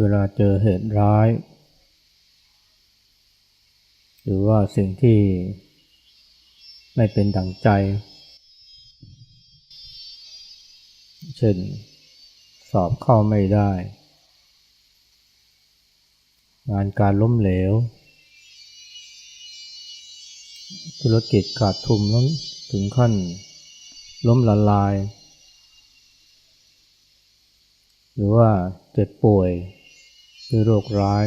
เวลาเจอเหตุร้าย หรือว่าสิ่งที่ไม่เป็นดังใจ เช่น สอบเข้าไม่ได้ งานการล้มเหลว ธุรกิจขาดทุนล้มถึงขั้นล้มละลาย หรือว่าเจ็บป่วย ด้วยโรคร้าย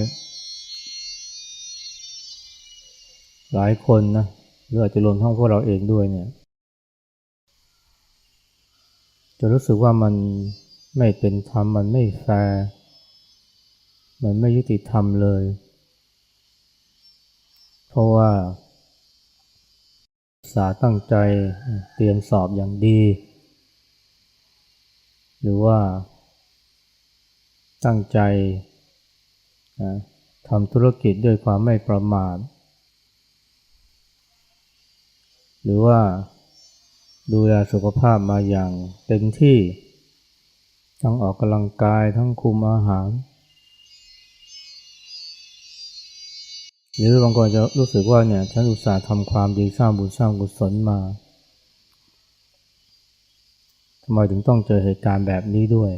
หลายคนนะหรืออาจจะรวมทั้งพวกเราเองด้วยเนี่ยจะรู้สึกว่ามันไม่เป็นธรรมมันไม่แฟร์มันไม่ยุติธรรมเลย เพราะว่าสาตั้งใจเตรียมสอบอย่างดี หรือว่าตั้งใจ ทำธุรกิจด้วยความไม่ประมาท หรือว่าดูแลสุขภาพมาอย่างเต็มที่ ทั้งออกกำลังกายทั้งคุมอาหาร หรือบางคนจะรู้สึกว่าเนี่ยฉันอุตส่าห์ทำความดีสร้างบุญสร้างกุศลมาทำไมถึงต้องเจอเหตุการณ์แบบนี้ด้วย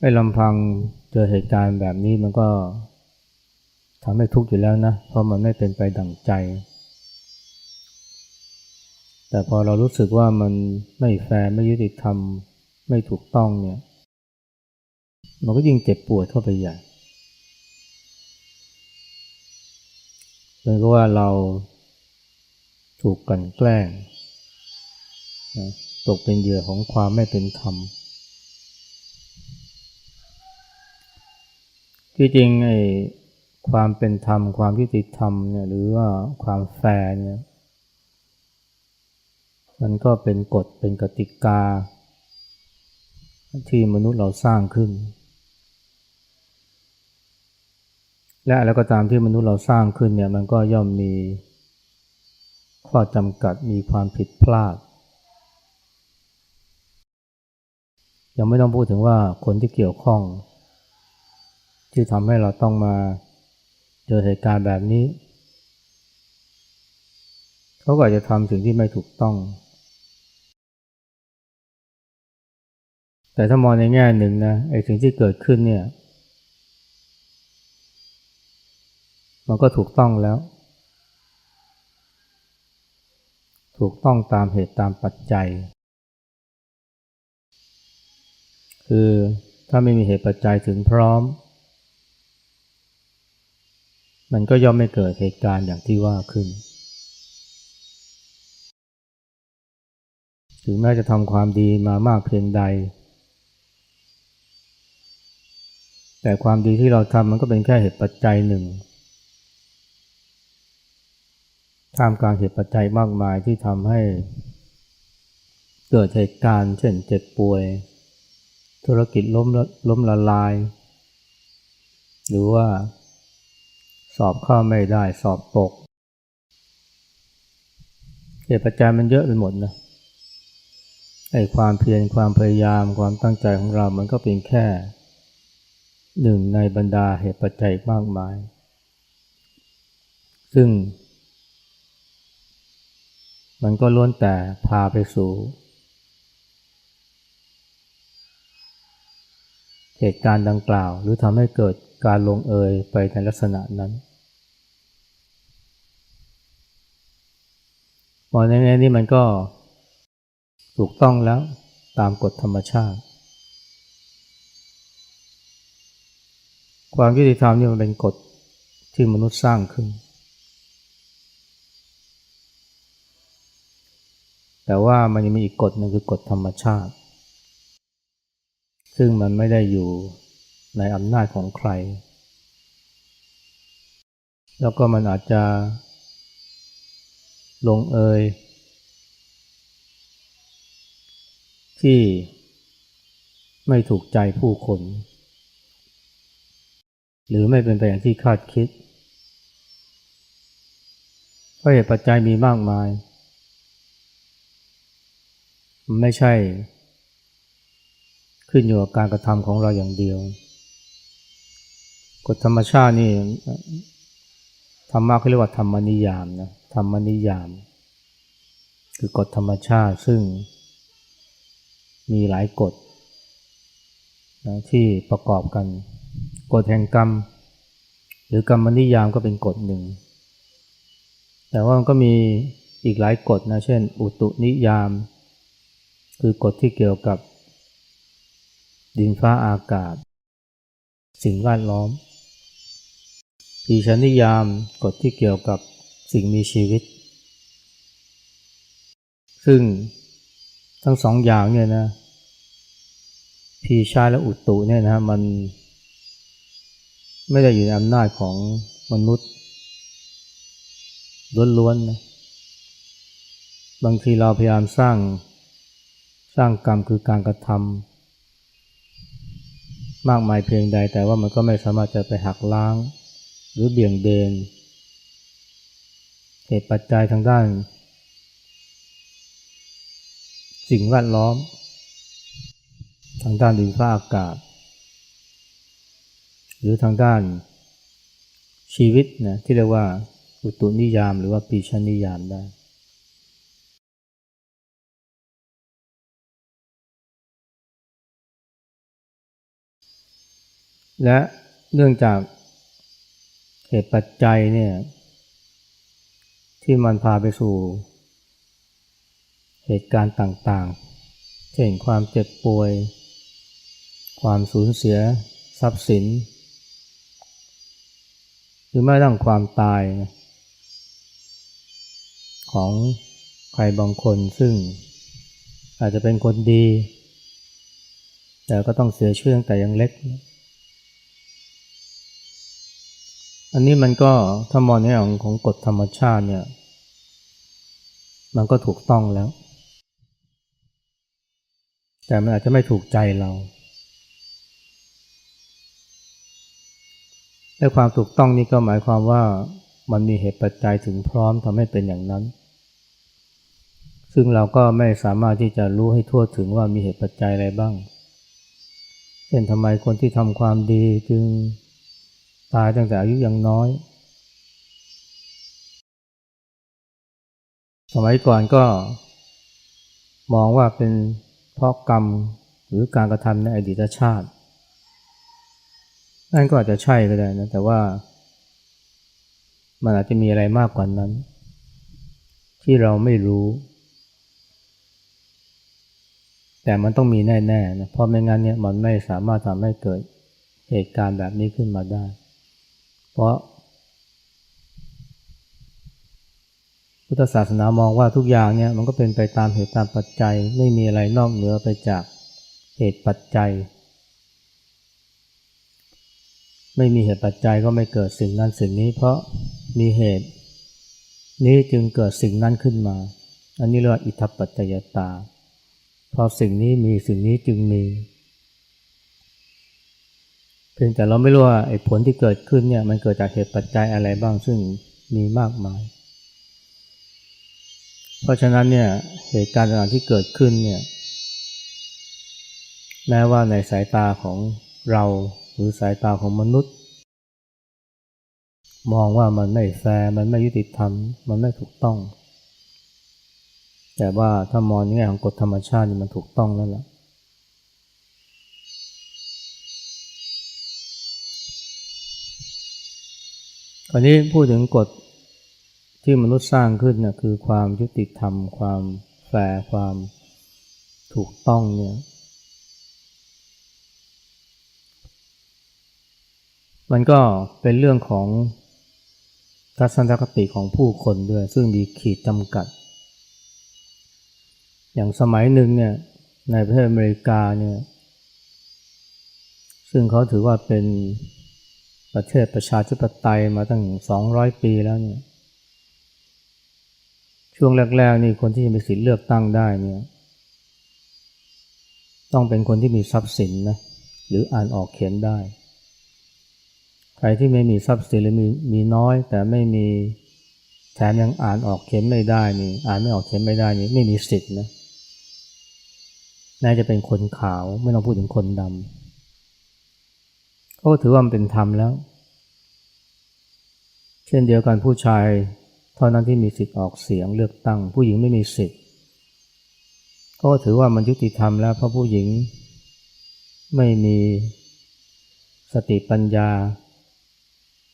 ไอ้ลำพังเจอเหตุการณ์แบบนี้มันก็ทำให้ทุกข์อยู่แล้วนะ เพราะมันไม่เป็นไปดั่งใจ แต่พอเรารู้สึกว่ามันไม่แฟร์ไม่ยุติธรรม ไม่ถูกต้องเนี่ย มันก็ยิ่งเจ็บปวดเข้าไปใหญ่เหมือนกับว่าเราถูกกันแกล้งนะตกเป็นเหยื่อของความไม่เป็นธรรม ที่จริงไอ้ความเป็นธรรม ความยุติธรรมเนี่ยหรือว่าความแฟร์เนี่ยมันก็เป็นกฎเป็นกติกา ที่มนุษย์เราสร้างขึ้น และแล้วก็ตามที่มนุษย์เราสร้างขึ้นเนี่ยมันก็ย่อมมีข้อจำกัดมีความผิดพลาด ยังไม่ต้องพูดถึงว่าคนที่เกี่ยวข้อง ที่ทำให้เราต้องมาเจอเหตุการณ์แบบนี้ เขาก็อาจจะทำสิ่งที่ไม่ถูกต้อง แต่ถ้ามองในแง่หนึ่งนะไอ้สิ่งที่เกิดขึ้นเนี่ย มันก็ถูกต้องแล้ว ถูกต้องตามเหตุตามปัจจัย คือถ้าไม่มีเหตุปัจจัยถึงพร้อม มันก็ย่อมไม่เกิดเหตุการณ์อย่างที่ว่าขึ้น ถึงแม้จะทำความดีมามากเพียงใด แต่ความดีที่เราทำมันก็เป็นแค่เหตุปัจจัยหนึ่งท่ามกลางเหตุปัจจัยมากมายที่ทำให้ เกิดเหตุการณ์เช่นเจ็บป่วย ธุรกิจล้มล้มละลาย หรือว่า สอบเข้าไม่ได้สอบตกเหตุปัจจัยมันเยอะไปหมดนะไอ้ความเพียรความพยายามความตั้งใจของเรามันก็เป็นแค่หนึ่งในบรรดาเหตุปัจจัยมากมาย ซึ่ง มันก็ล้วนแต่พาไปสู่ เหตุการณ์ดังกล่าว หรือทำให้เกิดการลงเอยไปในลักษณะนั้น มองในแง่นี้มันก็ถูกต้องแล้วตามกฎธรรมชาติ ความยุติธรรมนี่มันเป็นกฎที่มนุษย์สร้างขึ้น แต่ว่ามันยังมีอีกกฎหนึ่งคือกฎธรรมชาติ ซึ่งมันไม่ได้อยู่ในอำนาจของใคร แล้วก็มันอาจจะ ลงเอยที่ไม่ถูกใจผู้คน หรือไม่เป็นไปอย่างที่คาดคิดเพราะเหตุปัจจัยมีมากมาย มันไม่ใช่ ขึ้นอยู่กับการกระทำของเราอย่างเดียว กฎธรรมชาตินี่ธรรมะเขาเรียกว่าธรรมนิยามนะ ธรรมนิยาม คือกฎธรรมชาติซึ่งมีหลายกฎนะที่ประกอบกัน กฎแห่งกรรม หรือกรรมนิยามก็เป็นกฎหนึ่ง แต่ว่ามันก็มีอีกหลายกฎนะเช่น อุตุนิยาม คือกฎที่เกี่ยวกับดินฟ้าอากาศ สิ่งแวดล้อมปีชนิยามกฎที่เกี่ยวกับ สิ่งมีชีวิต ซึ่งทั้งสองอย่างเนี่ยนะพีชาและอุตุเนี่ยนะมันไม่ได้อยู่ในอำนาจของมนุษย์ล้วนๆนะบางทีเราพยายามสร้างสร้างกรรมคือการกระทำมากมายเพียงใดแต่ว่ามันก็ไม่สามารถจะไปหักล้าง หรือเบี่ยงเบน เหตุปัจจัยทางด้าน สิ่งแวดล้อม ทางด้านดินฟ้าอากาศ หรือทางด้านชีวิตนะที่เรียกว่าอุตุนิยามหรือว่าปีชนิยามได้และเนื่องจากเหตุปัจจัยเนี่ย ที่มันพาไปสู่ เหตุการณ์ต่างๆ เช่นความเจ็บป่วย ความสูญเสีย ทรัพย์สิน หรือแม้กระทั่งความตายของใครบางคนซึ่งอาจจะเป็นคนดี แต่ก็ต้องเสียชื่อตั้งแต่ยังเล็ก อันนี้มันก็ถ้ามองในของของกฎธรรมชาติเนี่ย มันก็ถูกต้องแล้ว แต่มันอาจจะไม่ถูกใจเราและความถูกต้องนี้ก็หมายความว่ามันมีเหตุปัจจัยถึงพร้อมทำให้เป็นอย่างนั้น ซึ่งเราก็ไม่สามารถที่จะรู้ให้ทั่วถึงว่ามีเหตุปัจจัยอะไรบ้าง เช่นทำไมคนที่ทำความดีจึงตายตั้งแต่อายุยังน้อย สมัยก่อนก็มองว่าเป็นเพราะกรรมหรือการกระทำในอดีตชาติ นั่นก็อาจจะใช่ก็ได้นะ แต่ว่ามันอาจจะมีอะไรมากกว่านั้น ที่เราไม่รู้ แต่มันต้องมีแน่ๆนะเพราะไม่งั้นเนี่ยมันไม่สามารถทำให้เกิดเหตุการณ์แบบนี้ขึ้นมาได้ เพราะ พุทธศาสนามองว่าทุกอย่างเนี่ยมันก็เป็นไปตามเหตุตามปัจจัย ไม่มีอะไรนอกเหนือไปจากเหตุปัจจัย ไม่มีเหตุปัจจัยก็ไม่เกิดสิ่งนั้นสิ่งนี้ เพราะมีเหตุ นี้จึงเกิดสิ่งนั้นขึ้นมา อันนี้เรียกว่าอิทัปปัจจยตาพอสิ่งนี้มีสิ่งนี้จึงมี เพียงแต่เราไม่รู้ว่าไอ้ผลที่เกิดขึ้นเนี่ยมันเกิดจากเหตุปัจจัยอะไรบ้างซึ่งมีมากมาย เพราะฉะนั้นเนี่ยเหตุการณ์ต่างๆที่เกิดขึ้นเนี่ยแม้ว่าในสายตาของเราหรือสายตาของมนุษย์ มองว่ามันไม่แฟร์มันไม่ยุติธรรม มันไม่ถูกต้อง แต่ว่าถ้ามองในแง่ของกฎธรรมชาติมันถูกต้องแล้วล่ะคราวนี้พูดถึงกฎ ที่มนุษย์สร้างขึ้นนะคือความยุติธรรม ความแฟร์ความถูกต้องเนี่ย มันก็เป็นเรื่องของทัศนคติของผู้คนด้วย ซึ่งมีขีดจำกัด อย่างสมัยหนึ่งเนี่ยในประเทศอเมริกาเนี่ย ซึ่งเขาถือว่าเป็นประเทศประชาธิปไตยมาตั้ง 200 ปีแล้วเนี่ย ช่วงแรกๆนี่คนที่จะมีสิทธิ์เลือกตั้งได้เนี่ยต้องเป็นคนที่มีทรัพย์สินนะหรืออ่านออกเขียนได้ ใครที่ไม่มีทรัพย์สินหรือมีมีน้อย แต่ไม่มีแถมยังอ่านออกเขียนไม่ได้นี่อ่านไม่ออกเขียนไม่ได้นี่ไม่มีสิทธิ์นะน่าจะเป็นคนขาวไม่ต้องพูดถึงคนดำเขาก็ถือว่ามันเป็นธรรมแล้ว เช่นเดียวกันผู้ชาย เท่านั้นที่มีสิทธิ์ออกเสียงเลือกตั้ง ผู้หญิงไม่มีสิทธิ์ ก็ถือว่ามันยุติธรรมแล้วเพราะผู้หญิง ไม่มีสติปัญญา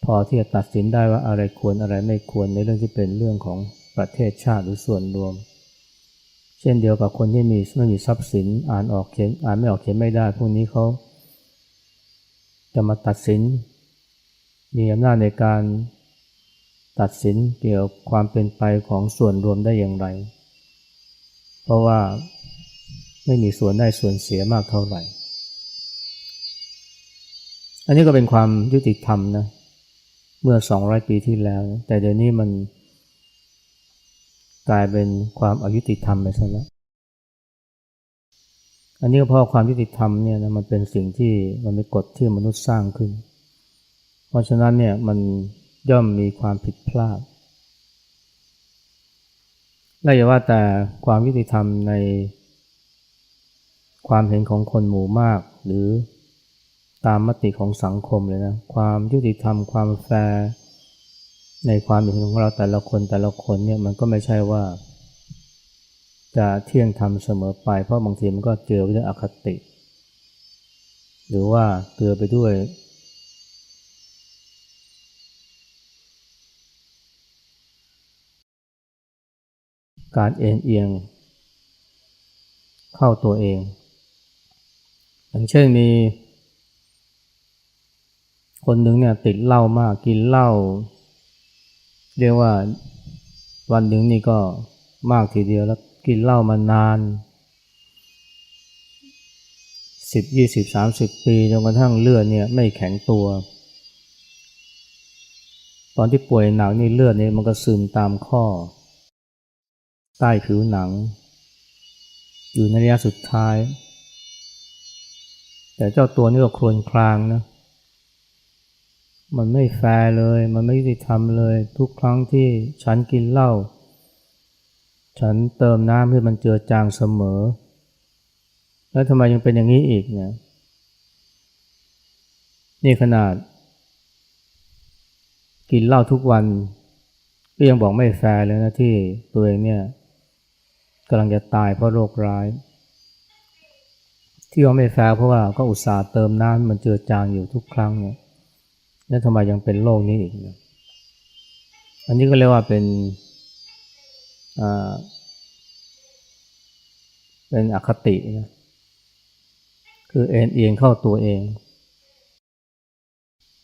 พอที่จะตัดสินได้ว่าอะไรควรอะไรไม่ควรในเรื่องที่เป็นเรื่องของประเทศชาติหรือส่วนรวม เช่นเดียวกับคนที่มีไม่มีทรัพย์สินอ่านออกเขียนอ่านไม่ออกเขียนไม่ได้พวกนี้เขาจะมาตัดสิน มีอำนาจในการ ตัดสินเกี่ยวกับความเป็นไปของส่วนรวมได้อย่างไร เพราะว่าไม่มีส่วนได้ส่วนเสียมากเท่าไหร่ อันนี้ก็เป็นความยุติธรรมนะเมื่อ 200 ปีที่แล้ว แต่เดี๋ยวนี้มันกลายเป็นความอายุติธรรมไปซะแล้ว อันนี้ก็เพราะความยุติธรรมเนี่ยนะมันเป็นสิ่งที่มันเป็นกฎที่มนุษย์สร้างขึ้น เพราะฉะนั้นเนี่ยมัน ย่อมมีความผิดพลาด และอย่าว่าแต่ความยุติธรรมในความเห็นของคนหมู่มาก หรือตามมติของสังคมเลยนะ ความยุติธรรมความแฟร์ในความเห็นของเราแต่ละคนแต่ละคนเนี่ยมันก็ไม่ใช่ว่า จะเที่ยงธรรมเสมอไป เพราะบางทีมันก็เจอไปด้วยอคติ หรือว่าเกือไปด้วย การเอ็นเอียง เข้าตัวเอง อย่างเช่นมี คนหนึ่งเนี่ยติดเหล้ามากกินเหล้าเรียกว่าวันหนึ่งนี่ก็มากทีเดียวแล้วกินเหล้ามานานสิบยี่สิบสามสิบปีจนกระทั่งเลือดเนี่ยไม่แข็งตัว ตอนที่ป่วยหนักนี่เลือดเนี่ยมันก็ซึมตามข้อ ใต้ผิวหนัง อยู่ในระยะสุดท้าย แต่เจ้าตัวนี่ก็ครวญครางนะ มันไม่แฟร์เลย มันไม่ยุติธรรมเลย ทุกครั้งที่ฉันกินเหล้า ฉันเติมน้ำให้มันเจือจางเสมอ แล้วทำไมยังเป็นอย่างนี้อีกเนี่ย นี่ขนาด กินเหล้าทุกวันก็ยังบอกไม่แฟร์เลยนะที่ตัวเองเนี่ย กำลังจะตายเพราะโรคร้าย ที่ว่าไม่แฟร์เพราะว่าก็อุตส่าห์เติมน้ำมันเจือจางอยู่ทุกครั้งเนี่ยแล้วทำไมยังเป็นโรคนี้อีกนะอันนี้ก็เรียกว่าเป็นอ่าเป็นอคตินะคือเอ็นเอียงเข้าตัวเอง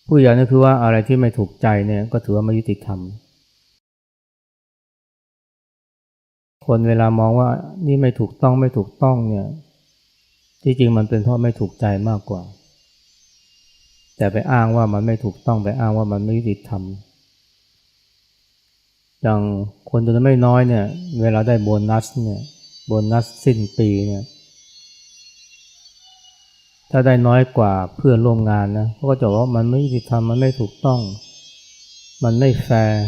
ผู้ใหญ่นี่คือว่าอะไรที่ไม่ถูกใจเนี่ยก็ถือว่าไม่ยุติธรรม คนเวลามองว่านี่ไม่ถูกต้องไม่ถูกต้องเนี่ย ที่จริงมันเป็นเพราะไม่ถูกใจมากกว่า แต่ไปอ้างว่ามันไม่ถูกต้องไปอ้างว่ามันไม่ยุติธรรมอย่างคนตัวนไม่น้อยเนี่ย เวลาได้โบนัสเนี่ยโบนัสสิ้นปีเนี่ย ถ้าได้น้อยกว่าเพื่อนร่วมงานนะเขาก็จะว่ามันไม่ยุติธรรมมันไม่ถูกต้อง มันไม่แฟร์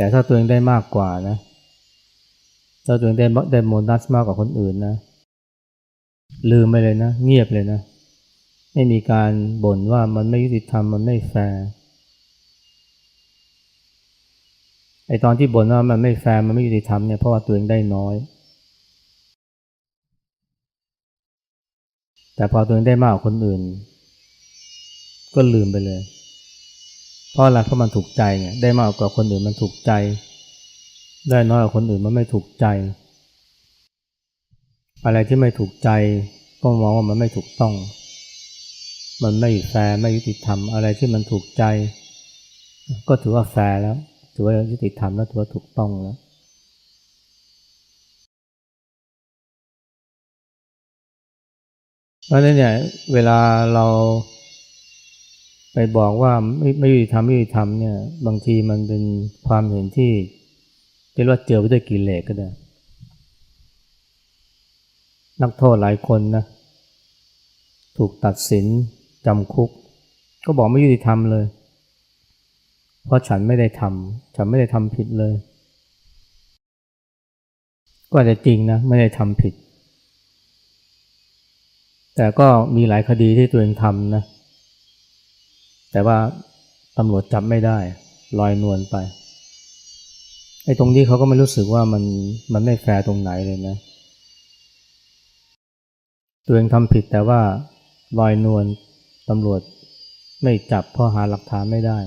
แต่ถ้าตัวเองได้มากกว่านะถ้าตัวเองได้ได้โบนัสมากกว่าคนอื่นนะ ลืมไปเลยนะ เงียบเลยนะ ไม่มีการบ่นว่ามันไม่ยุติธรรมมันไม่แฟร์ไอตอนที่บ่นว่ามันไม่แฟร์มันไม่ยุติธรรมเนี่ยเพราะว่าตัวเองได้น้อย แต่พอตัวเองได้มากกว่าคนอื่น ก็ลืมไปเลย เพราะอะไรเพราะมันถูกใจไงได้มากกว่าคนอื่นมันถูกใจ ได้น้อยกว่าคนอื่นมันไม่ถูกใจ อะไรที่ไม่ถูกใจก็มองว่ามันไม่ถูกต้อง มันไม่แฟร์ไม่ยุติธรรม อะไรที่มันถูกใจ ก็ถือว่าแฟร์แล้ว ถือว่ายุติธรรมแล้วถือว่าถูกต้องแล้วเพราะนั้นเนี่ยเวลาเรา ไปบอกว่าไม่ไม่ยุติธรรมไม่ยุติธรรมเนี่ยบางทีมันเป็นความเห็นที่เรียกว่าเจอไปด้วยกิเลสก็ได้ นักโทษหลายคนนะถูกตัดสินจำคุก ก็บอกไม่ยุติธรรมเลย เพราะฉันไม่ได้ทำฉันไม่ได้ทำผิดเลย ก็อาจจะจริงนะไม่ได้ทำผิด แต่ก็มีหลายคดีที่ตัวเองทำนะ แต่ว่าตำรวจจับไม่ได้ลอยนวลไปไอ้ตรงนี้เขาก็ไม่รู้สึกว่ามันมันไม่แฟร์ตรงไหนเลยนะ ตัวเองทำผิดแต่ว่าลอยนวลตำรวจไม่จับเพราะหาหลักฐานไม่ได้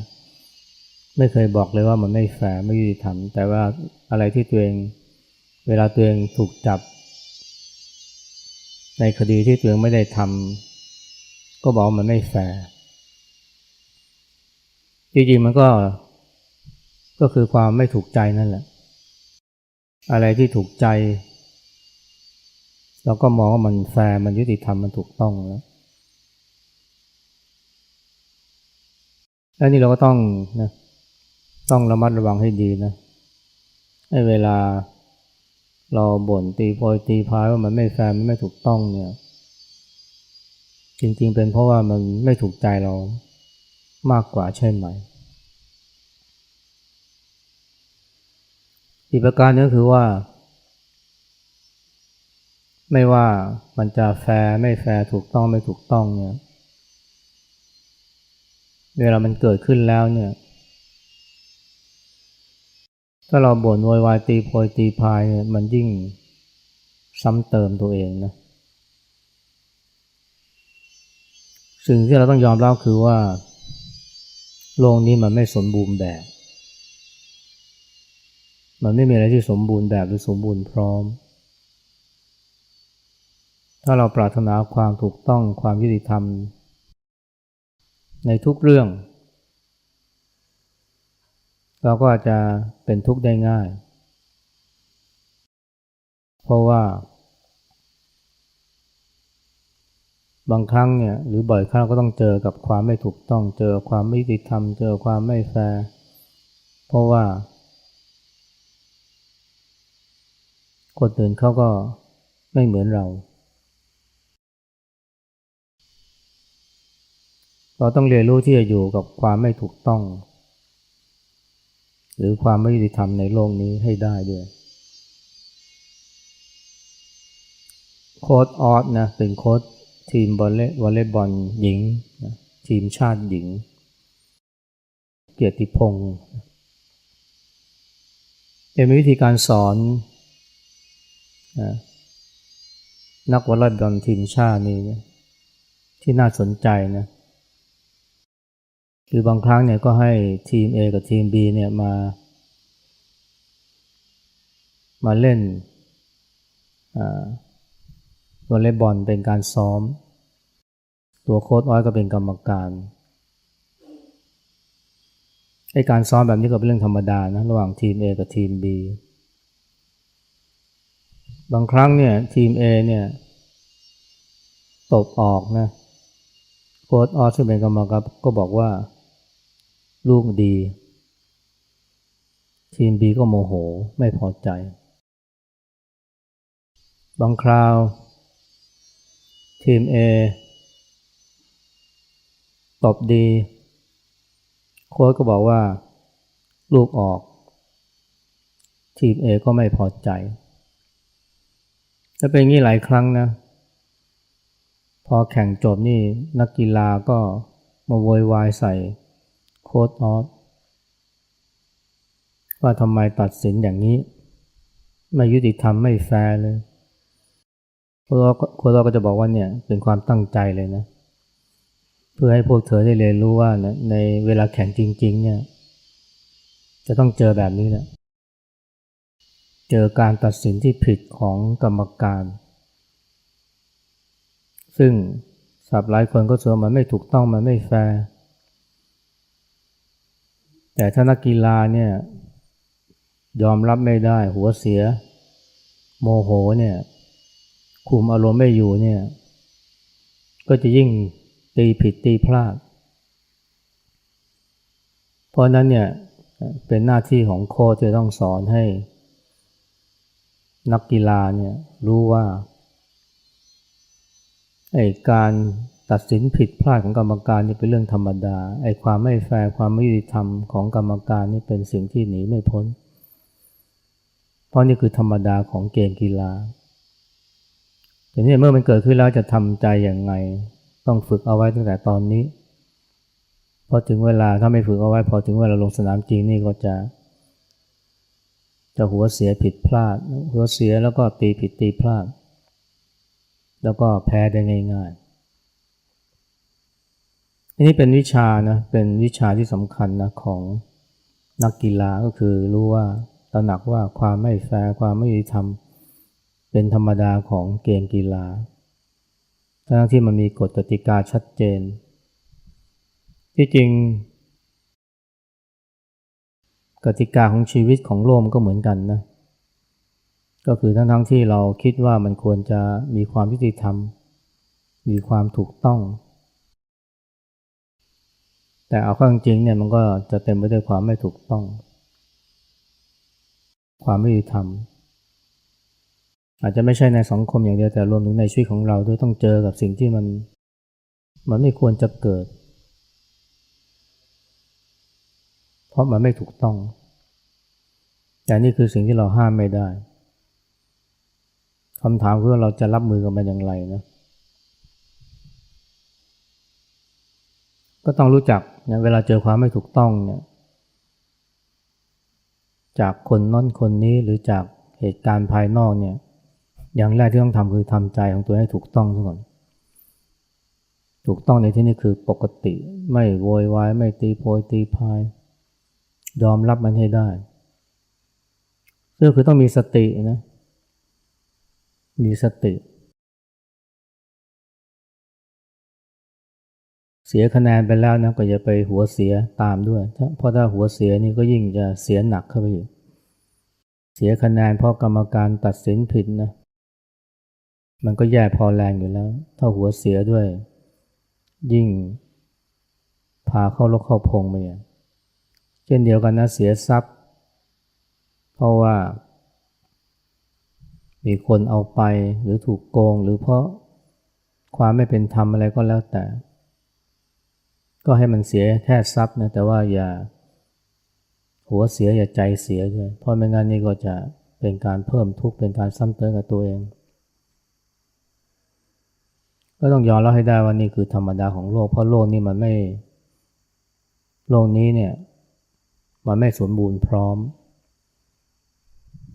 ไม่เคยบอกเลยว่ามันไม่แฟร์ไม่ยุติธรรมแต่ว่าอะไรที่ตัวเองเวลาตัวเองถูกจับ ในคดีที่ตัวเองไม่ได้ทำก็บอกว่ามันไม่แฟร์ จริงๆมันก็ก็คือความไม่ถูกใจนั่นแหละ อะไรที่ถูกใจ เราก็มองว่ามันแฟร์มันยุติธรรมมันถูกต้องแล้วแล้วนี่เราก็ต้องนะต้องระมัดระวังให้ดีนะให้เวลาเราบ่นตีโพยตีพายว่ามันไม่แฟร์มันไม่ถูกต้องเนี่ย จริงๆเป็นเพราะว่ามันไม่ถูกใจเรา มากกว่าใช่ไหม อีกประการหนึงคือว่า ไม่ว่ามันจะแฟร์ไม่แฟร์ถูกต้องไม่ถูกต้องเนี่ยเวลามันเกิดขึ้นแล้วเนี่ย ถ้าเราบ่นโวยวายตีโพยตีพายเนี่ยมันยิ่งซ้ำเติมตัวเองนะสิ่งที่เราต้องยอมรับคือว่า โลกนี้มันไม่สมบูรณ์แบบ มันไม่มีอะไรที่สมบูรณ์แบบหรือสมบูรณ์พร้อม ถ้าเราปรารถนาความถูกต้องความยุติธรรม ในทุกเรื่อง เราก็อาจจะเป็นทุกข์ได้ง่าย เพราะว่า บางครั้งเนี่ยหรือบ่อยครั้งก็ต้องเจอกับความไม่ถูกต้องเจอความไม่ยุติธรรม เจอความไม่แฟร์เพราะว่า คนอื่นเขาก็ไม่เหมือนเรา เราต้องเรียนรู้ที่จะอยู่กับความไม่ถูกต้อง หรือความไม่ยุติธรรมในโลกนี้ให้ได้ด้วยโค้ดออสนะเป็นโค้ด ทีมบอลเล่วอลเลย์บอลหญิง ทีมชาติหญิง เกียรติพงศ์เป็นวิธีการสอนนักวอลเลย์บอลทีมชาตินี่ที่น่าสนใจนะคือบางครั้งเนี่ยก็ให้ทีม A กับทีม B เนี่ยมา มาเล่น วอลเลย์บอลเป็นการซ้อม ตัวโค้ชอ้อยก็เป็นกรรมการไอการซ้อมแบบนี้ก็เป็นเรื่องธรรมดานะระหว่างทีม A กับทีม B บางครั้งเนี่ยทีม A เนี่ยตบออกนะโค้ชออสซึ่งเป็นกรรมการก็บอกว่า ลูกดี ทีม B ก็โมโหไม่พอใจ บางคราว ทีม A ตบดี โค้ชก็บอกว่า ลูกออก ทีม A ก็ไม่พอใจและเป็นอย่างนี้หลายครั้งนะ พอแข่งจบนี่นักกีฬาก็มาโวยวายใส่โค้ดออสว่าทำไมตัดสินอย่างนี้ ไม่ยุติธรรมไม่แฟร์เลย โค้ดโค้ดก็จะบอกว่าเนี่ยเป็นความตั้งใจเลยนะ เพื่อให้พวกเธอได้เรียนรู้ว่านะในเวลาแข่งจริง ๆ เนี่ย จะต้องเจอแบบนี้แหละเจอการตัดสินที่ผิดของกรรมการ ซึ่งสับหลายคนก็เชื่อมันไม่ถูกต้องมันไม่แฟร์แต่ถ้านักกีฬาเนี่ย ยอมรับไม่ได้หัวเสีย โมโหเนี่ย คุมอารมณ์ไม่อยู่เนี่ย ก็จะยิ่งตีผิดตีพลาด เพราะนั้นเนี่ยเป็นหน้าที่ของโค้ชจะต้องสอนให้ นักกีฬาเนี่ยรู้ว่าไอ้การตัดสินผิดพลาดของกรรมการนี่เป็นเรื่องธรรมดาไอ้ความไม่แฟร์ความไม่ยุติธรรมของกรรมการนี่เป็นสิ่งที่หนีไม่พ้น เพราะนี่คือธรรมดาของเกมกีฬา แต่นี่เมื่อมันเกิดขึ้นแล้วจะทำใจอย่างไง ต้องฝึกเอาไว้ตั้งแต่ตอนนี้พอถึงเวลาถ้าไม่ฝึกเอาไว้ พอถึงเวลาลงสนามจริงนี่ก็จะ จะหัวเสียผิดพลาด หัวเสียแล้วก็ตีผิดตีพลาด แล้วก็แพ้ได้ง่ายๆอันนี้เป็นวิชานะเป็นวิชาที่สำคัญนะของนักกีฬาก็คือรู้ว่าตระหนักว่าความไม่แฟร์ความไม่ยุติธรรม เป็นธรรมดาของเกมกีฬา ทั้งที่มันมีกฎกติกาชัดเจน ที่จริง กติกาของชีวิตของโลกก็เหมือนกันนะ ก็คือทั้งทั้งที่เราคิดว่ามันควรจะมีความยุติธรรม มีความถูกต้อง แต่เอาเข้าจริงเนี่ยมันก็จะเต็มไปด้วยความไม่ถูกต้อง ความไม่ยุติธรรม อาจจะไม่ใช่ในสังคมอย่างเดียวแต่รวมถึงในชีวิตของเราด้วยต้องเจอกับสิ่งที่มัน มันไม่ควรจะเกิด เพราะมันไม่ถูกต้อง แต่นี่คือสิ่งที่เราห้ามไม่ได้คำถามคือเราจะรับมือกับมันอย่างไรนะก็ต้องรู้จักนะเวลาเจอความไม่ถูกต้องเนี่ยจากคนน้นคนนี้หรือจากเหตุการณ์ภายนอกเนี่ย อย่างแรกที่ต้องทำคือทำใจของตัวให้ถูกต้องซะก่อน ถูกต้องในที่นี้คือปกติ ไม่โวยวายไม่ตีโพยตีพาย ยอมรับมันให้ได้ซึ่งคือต้องมีสตินะ มีสติ เสียคะแนนไปแล้วนะก็อย่าไปหัวเสียตามด้วย เพราะถ้าหัวเสียนี่ก็ยิ่งจะเสียหนักเข้าไปอยู่ เสียคะแนนเพราะกรรมการตัดสินผิดนะ มันก็แย่พอแรงอยู่แล้ว ถ้าหัวเสียด้วย ยิ่งพาเข้าลกเข้าพงไปอย่างเช่นเดียวกันนะเสียทรัพย์ เพราะว่า มีคนเอาไปหรือถูกโกง หรือเพราะความไม่เป็นธรรมอะไรก็แล้วแต่ ก็ให้มันเสียแค่ทรัพย์นะแต่ว่าอย่า หัวเสียอย่าใจเสียด้วยเพราะไม่งั้นนี่ก็จะเป็นการเพิ่มทุกข์เป็นการซ้ำเติมกับตัวเอง ก็ต้องยอมรับให้ได้ว่านี่คือธรรมดาของโลก เพราะโลกนี้มันไม่ โลกนี้เนี่ย มันไม่สมบูรณ์พร้อม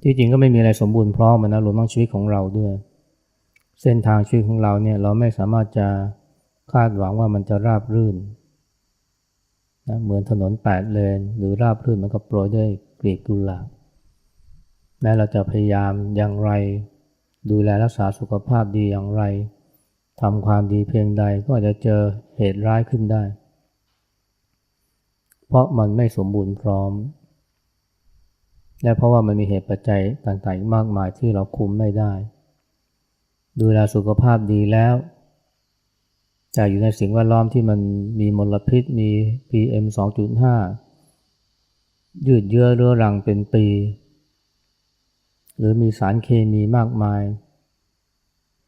ที่จริงก็ไม่มีอะไรสมบูรณ์พร้อมนนะรวมทั้งชีวิตของเราด้วย เส้นทางชีวิตของเราเนี่ย เราไม่สามารถจะคาดหวังว่ามันจะราบรื่นนะเหมือนถนนแปดเลน หรือราบรื่นมันก็โปรยด้วยกลีบกุหลาบแม้เราจะพยายามอย่างไร ดูแลรักษาสุขภาพดีอย่างไร ทำความดีเพียงใดก็อาจจะเจอเหตุร้ายขึ้นได้ เพราะมันไม่สมบูรณ์พร้อม และเพราะว่ามันมีเหตุปัจจัยต่างๆมากมายที่เราคุมไม่ได้ ดูแลสุขภาพดีแล้วแต่อยู่ในสิ่งแวดล้อมที่มันมีมลพิษมี PM 2.5 ยืดเยื้อเรื้อรังเป็นปี หรือมีสารเคมีมากมาย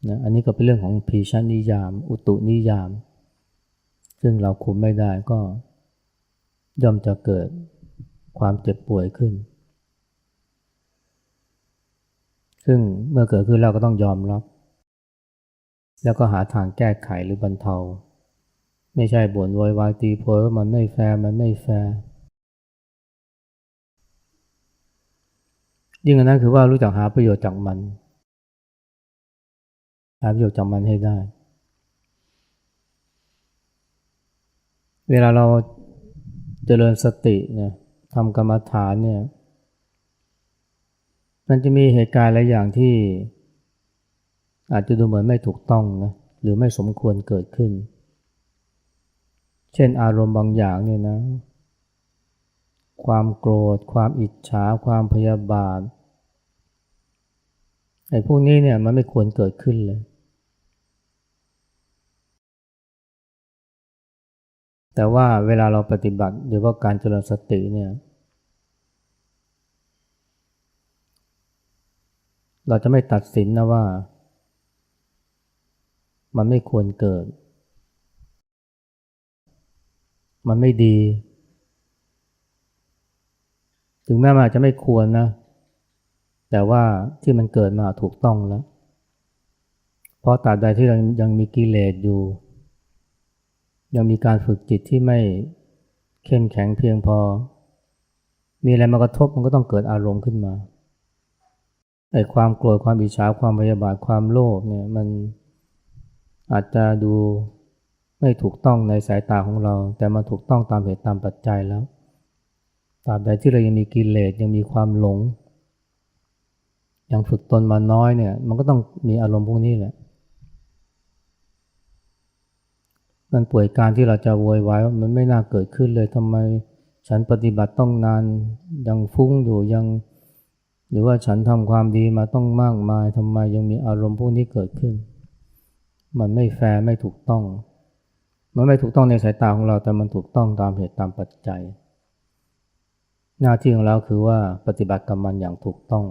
นะอันนี้ก็เป็นเรื่องของพีชันนิยาม อุตุนิยาม ซึ่งเราคุมไม่ได้ก็ย่อมจะเกิดความเจ็บป่วยขึ้น ซึ่งเมื่อเกิดขึ้นเราก็ต้องยอมรับ แล้วก็หาทางแก้ไขหรือบรรเทา ไม่ใช่บ่นวอยวายตีโพยว่ามันไม่แฟร์มันไม่แฟร์ยิ่งอันนั้นคือว่ารู้จักหาประโยชน์จากมัน หาประโยชน์จากมันให้ได้ เวลาเราเจริญสติเนี่ยทำกรรมฐานเนี่ย มันจะมีเหตุการณ์หลายอย่างที่ อาจจะดูเหมือนไม่ถูกต้องนะหรือไม่สมควรเกิดขึ้น เช่นอารมณ์บางอย่างเนี่ยนะ ความโกรธ ความอิจฉา ความพยาบาทไอ้พวกนี้เนี่ยมันไม่ควรเกิดขึ้นเลย แต่ว่าเวลาเราปฏิบัติหรือว่าการเจริญสติเนี่ย เราจะไม่ตัดสินนะว่า มันไม่ควรเกิด มันไม่ดี ถึงแม้มันอาจจะไม่ควรนะ แต่ว่าที่มันเกิดมาถูกต้องแล้ว เพราะตราบใดที่เรายังมีกิเลสอยู่ ยังมีการฝึกจิตที่ไม่เข้มแข็งเพียงพอ มีอะไรมากระทบมันก็ต้องเกิดอารมณ์ขึ้นมาไอ้ความโกรธความอิจฉาความพยาบาทความโลภเนี่ยมันอาจจะดูไม่ถูกต้องในสายตาของเรา แต่มันถูกต้องตามเหตุตามปัจจัยแล้วตราบใดที่เรายังมีกิเลสยังมีความหลง ยังฝึกตนมาน้อยเนี่ย มันก็ต้องมีอารมณ์พวกนี้แหละ มันป่วยการที่เราจะโวยวายว่ามันไม่น่าเกิดขึ้นเลยทำไม ฉันปฏิบัติต้องนานยังฟุ้งอยู่ยัง หรือว่าฉันทำความดีมาต้องมากมายทำไมยังมีอารมณ์พวกนี้เกิดขึ้น มันไม่แฟร์ไม่ถูกต้อง มันไม่ถูกต้องในสายตาของเราแต่มันถูกต้องตามเหตุตามปัจจัย หน้าที่ของเราคือว่าปฏิบัติกับมันอย่างถูกต้อง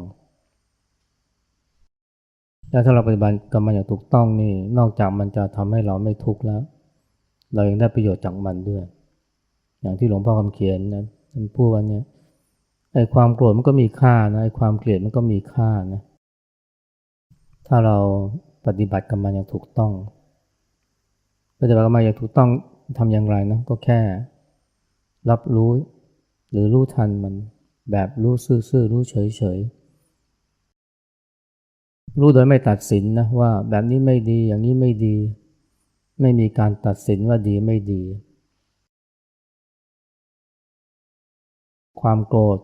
แล้วถ้าเราปฏิบัติกับมันอย่างถูกต้องนี่ นอกจากมันจะทำให้เราไม่ทุกข์แล้ว เรายังได้ประโยชน์จากมันด้วย อย่างที่หลวงพ่อคำเขียนนะท่านพูดว่าเนี่ยไอ้ความโกรธมันก็มีค่านะไอ้ความเกลียดมันก็มีค่านะ ถ้าเราปฏิบัติกับมันอย่างถูกต้องปฏิบัติกับมันอย่างถูกต้องทำอย่างไรนะก็แค่ รับรู้หรือรู้ทันมันแบบรู้ซื่อๆรู้เฉยๆรู้โดยไม่ตัดสินนะว่าแบบนี้ไม่ดีอย่างนี้ไม่ดี ไม่มีการตัดสินว่าดีไม่ดี ความโกรธ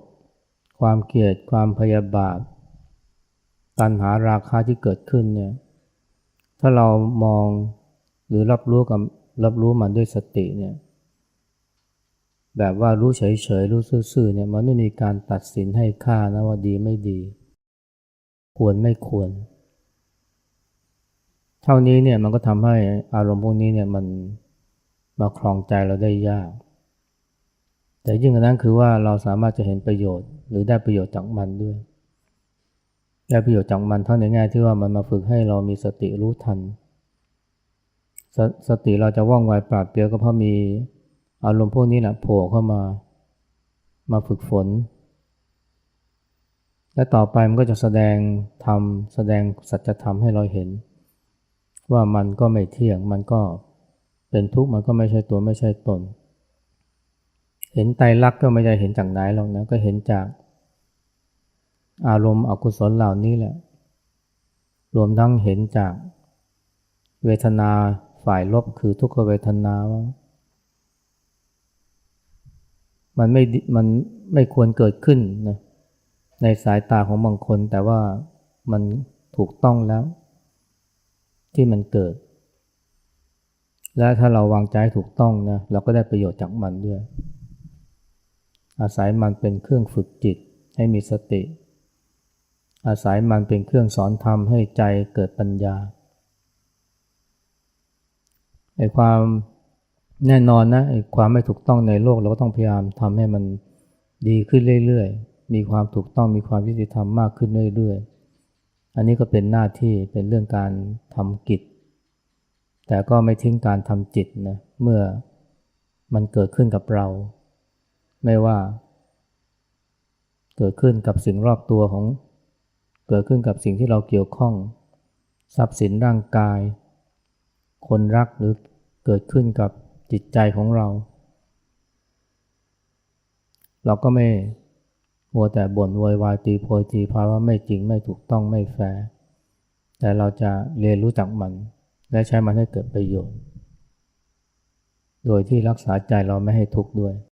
ความเกลียด ความพยาบาท ตัณหาราคะที่เกิดขึ้นเนี่ย ถ้าเรามองหรือรับรู้กับรับรู้มันด้วยสติเนี่ย แบบว่ารู้เฉยๆ รู้ซื่อๆ เนี่ยมันไม่มีการตัดสินให้ค่านะว่าดีไม่ดี ควรไม่ควร เท่านี้เนี่ยมันก็ทำให้อารมณ์พวกนี้เนี่ยมันมาคลองใจเราได้ยาก แต่ยิ่งกว่านั้นคือว่าเราสามารถจะเห็นประโยชน์ หรือได้ประโยชน์จากมันด้วย ได้ประโยชน์จากมันเท่าในแง่ที่ว่ามันมาฝึกให้เรามีสติรู้ทันสสติเราจะว่องไวปราดเปรียวก็เพราะมีอารมณ์พวกนี้แหละโผล่เข้ามา มาฝึกฝน และต่อไปมันก็จะแสดงธรรมแสดงสัจธรรมให้เราเห็น ว่ามันก็ไม่เที่ยง มันก็เป็นทุกข์ มันก็ไม่ใช่ตัวไม่ใช่ตน เห็นไตรลักษณ์ก็ไม่ได้เห็นจากไหนหรอกนะ ก็เห็นจากอารมณ์อกุศลเหล่านี้แหละ รวมทั้งเห็นจากเวทนาฝ่ายลบคือทุกขเวทนาว่ามันไม่ มันไม่ควรเกิดขึ้นนะ ในสายตาของบางคนแต่ว่ามันถูกต้องแล้ว ที่มันเกิด และถ้าเราวางใจถูกต้องนะเราก็ได้ประโยชน์จากมันด้วย อาศัยมันเป็นเครื่องฝึกจิตให้มีสติ อาศัยมันเป็นเครื่องสอนธรรมให้ใจเกิดปัญญาไอ้ความแน่นอนนะไอ้ความไม่ถูกต้องในโลกเราก็ต้องพยายามทำให้มันดีขึ้นเรื่อยๆ มีความถูกต้องมีความยุติธรรมมากขึ้นเรื่อยๆ อันนี้ก็เป็นหน้าที่เป็นเรื่องการทำกิจ แต่ก็ไม่ทิ้งการทำจิตนะเมื่อมันเกิดขึ้นกับเรา ไม่ว่า เกิดขึ้นกับสิ่งรอบตัวของ เกิดขึ้นกับสิ่งที่เราเกี่ยวข้อง ทรัพย์สินร่างกาย คนรักหรือเกิดขึ้นกับจิตใจของเรา เราก็ไม่ มัวแต่บ่นวอยวายตีโพยตีพาว่าไม่จริงไม่ถูกต้องไม่แฟร์แต่เราจะเรียนรู้จักมัน และใช้มันให้เกิดประโยชน์ โดยที่รักษาใจเราไม่ให้ทุกข์ด้วย